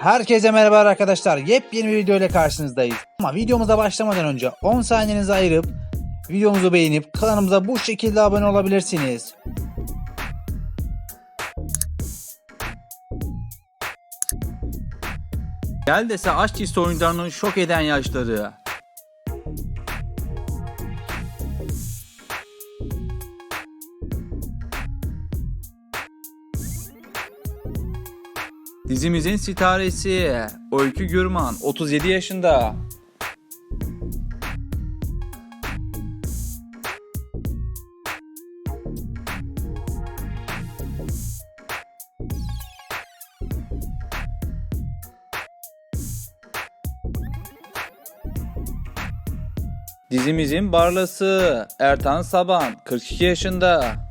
Herkese merhaba arkadaşlar. Yepyeni bir video ile karşınızdayız. Ama videomuza başlamadan önce 10 saniyenizi ayırıp videomuzu beğenip kanalımıza bu şekilde abone olabilirsiniz. Gel dese aşk oyunlarının şok eden yaşları. Dizimizin sitaresi Öykü Gürman 37 yaşında. Dizimizin barlası Ertan Saban 42 yaşında.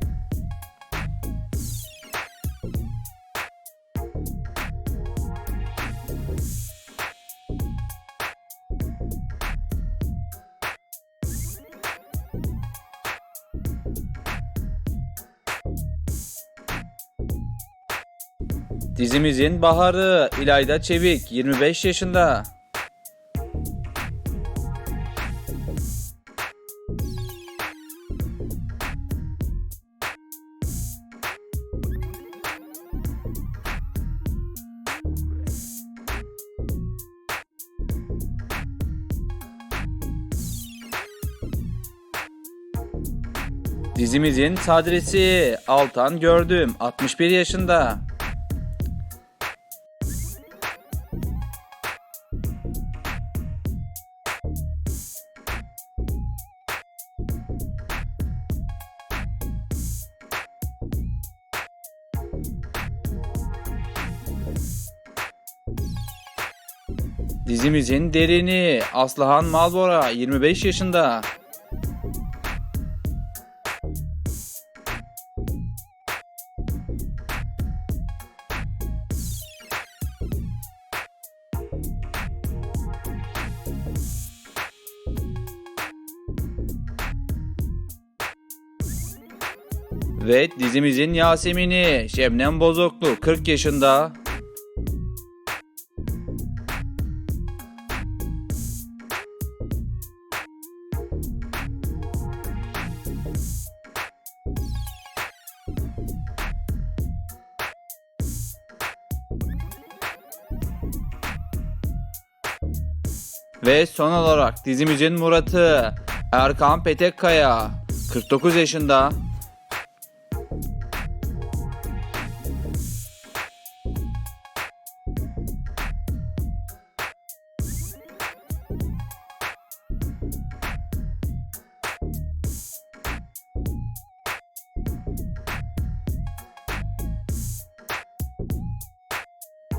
Dizimizin baharı İlayda Çevik 25 yaşında. Dizimizin sadresi Altan Gördüm 61 yaşında. Dizimizin derini Aslıhan Malbora 25 yaşında. Ve dizimizin Yasemin'i Şebnem Bozoklu 40 yaşında. Ve son olarak dizimizin Murat'ı Erkan Petekkaya 49 yaşında.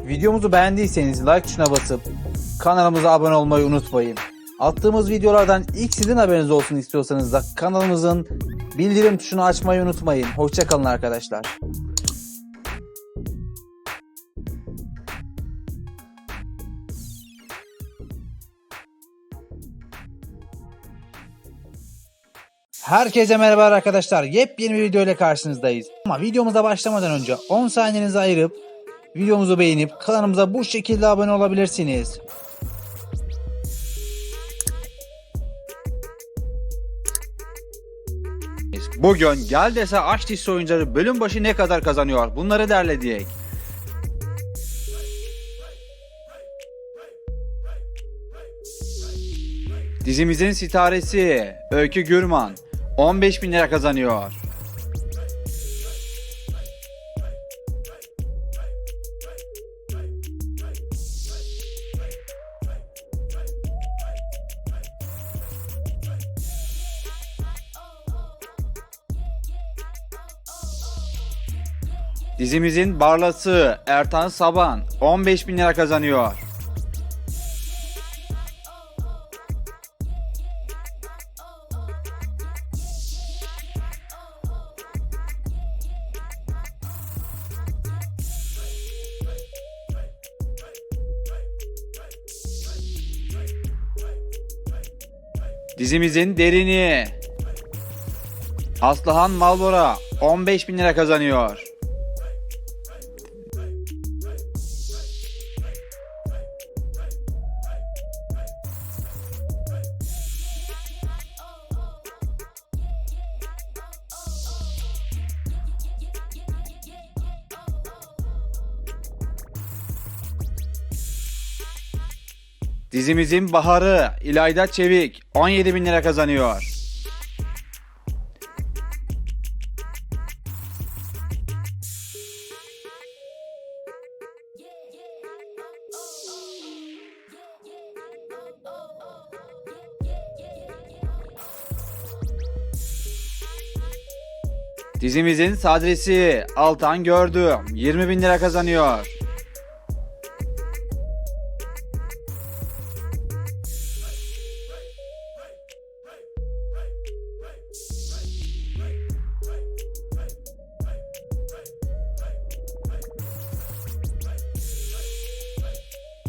Videomuzu beğendiyseniz like tuşuna basıp kanalımıza abone olmayı unutmayın. Attığımız videolardan ilk sizin haberiniz olsun istiyorsanız da kanalımızın bildirim tuşunu açmayı unutmayın. Hoşçakalın arkadaşlar. Herkese merhaba arkadaşlar. Yepyeni bir video ile karşınızdayız. Ama videomuza başlamadan önce 10 saniyenizi ayırıp videomuzu beğenip kanalımıza bu şekilde abone olabilirsiniz. Bugün gel dese aşk dizisi oyuncuları bölüm başı ne kadar kazanıyor bunları derledik. Dizimizin sitaresi Öykü Gürman 15 bin lira kazanıyor. Dizimizin barlası Ertan Saban 15 bin lira kazanıyor. Dizimizin derini Aslıhan Malbora 15 bin lira kazanıyor. Dizimizin baharı İlayda Çevik 17 bin lira kazanıyor. Dizimizin sadresi Altan Gördüm 20 bin lira kazanıyor.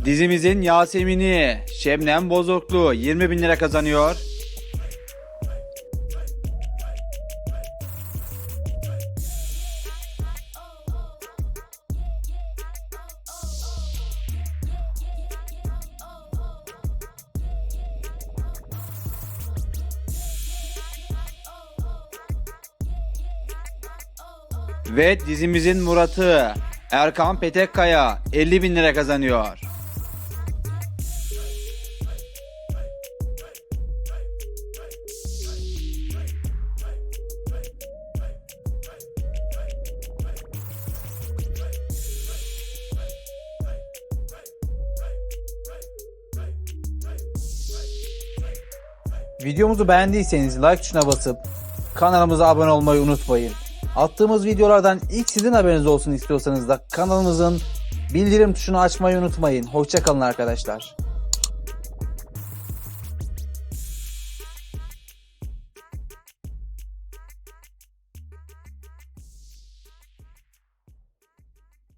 Dizimizin Yasemin'i Şebnem Bozoklu 20 bin lira kazanıyor. Ve dizimizin Murat'ı Erkan Petekkaya 50 bin lira kazanıyor. Videomuzu beğendiyseniz like tuşuna basıp kanalımıza abone olmayı unutmayın. Attığımız videolardan ilk sizin haberiniz olsun istiyorsanız da kanalımızın bildirim tuşunu açmayı unutmayın. Hoşçakalın arkadaşlar.